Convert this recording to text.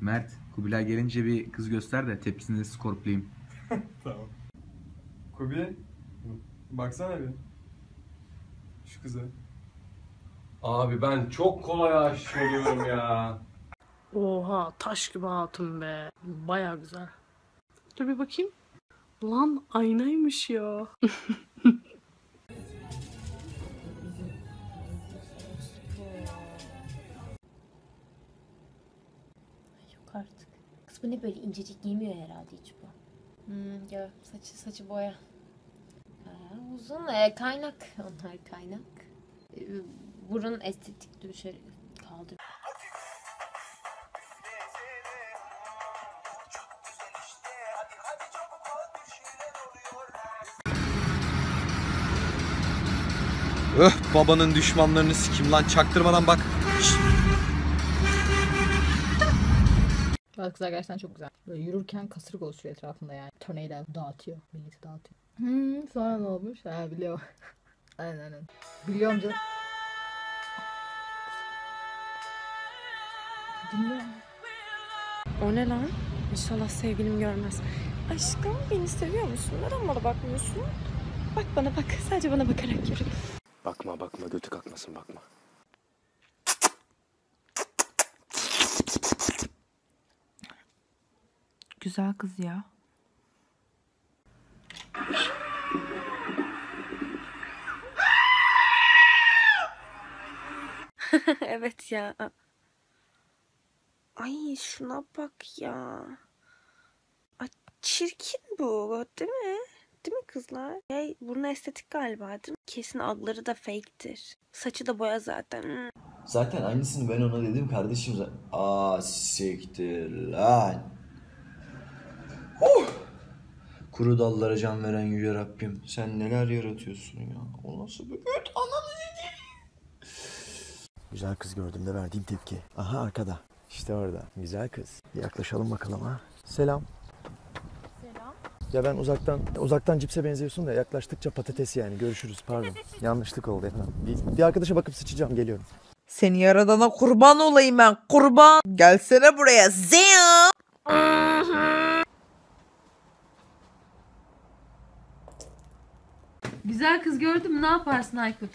Mert, Kubilay gelince bir kız göster de tepkisini skorplayayım. Tamam. Kubi, baksana bir. Şu kıza. Abi ben çok kolay aşık oluyorum ya. Oha taş gibi hatun be. Baya güzel. Dur bir bakayım. Lan aynaymış ya. Yok artık. Kız bu ne böyle incecik giymiyor herhalde hiç bu. Hmm, ya saçı saçı boya. Ha, uzun e, kaynak. Onlar kaynak. E, burun estetik dur şöyle kaldır. Öh babanın düşmanlarını sikim lan çaktırmadan bak. Şşt. Bazı kızlar gerçekten çok güzel. Böyle yürürken kasırga oluşuyor etrafında yani. Tornado dağıtıyor. Milleti dağıtıyor. Hmm, sonra ne olmuş? Ha biliyorum. aynen aynen. Biliyorum canım. Dinliyorum. O ne lan? İnşallah sevgilim görmez. Aşkım beni seviyor musun? Neden bana bakmıyorsun? Bak bana bak. Sadece bana bakarak yürü. Bakma bakma götü kalkmasın bakma. Güzel kız ya. evet ya. Ay şuna bak ya. Ay, çirkin bu değil mi? Değil mi kızlar? Hey, burnu estetik galiba değil mi? Kesin adları da fake'tir. Saçı da boya zaten. Hmm. Zaten aynısını ben ona dedim kardeşim. Aa siktir lan. Kuru dallara can veren yüce Rabbim. Sen neler yaratıyorsun ya. O nasıl bir göt ananı Güzel kız gördüğümde verdiğim tepki. Aha arkada. İşte orada. Güzel kız. Bir yaklaşalım bakalım ha. Selam. Selam. Ya ben uzaktan uzaktan cipse benziyorsun da yaklaştıkça patates yani. Görüşürüz pardon. Yanlışlık oldu efendim. Bir, bir arkadaşa bakıp sıçacağım geliyorum. Seni yaradana kurban olayım ben kurban. Gelsene buraya Zeya. Güzel kız gördün mü ne yaparsın Aykut?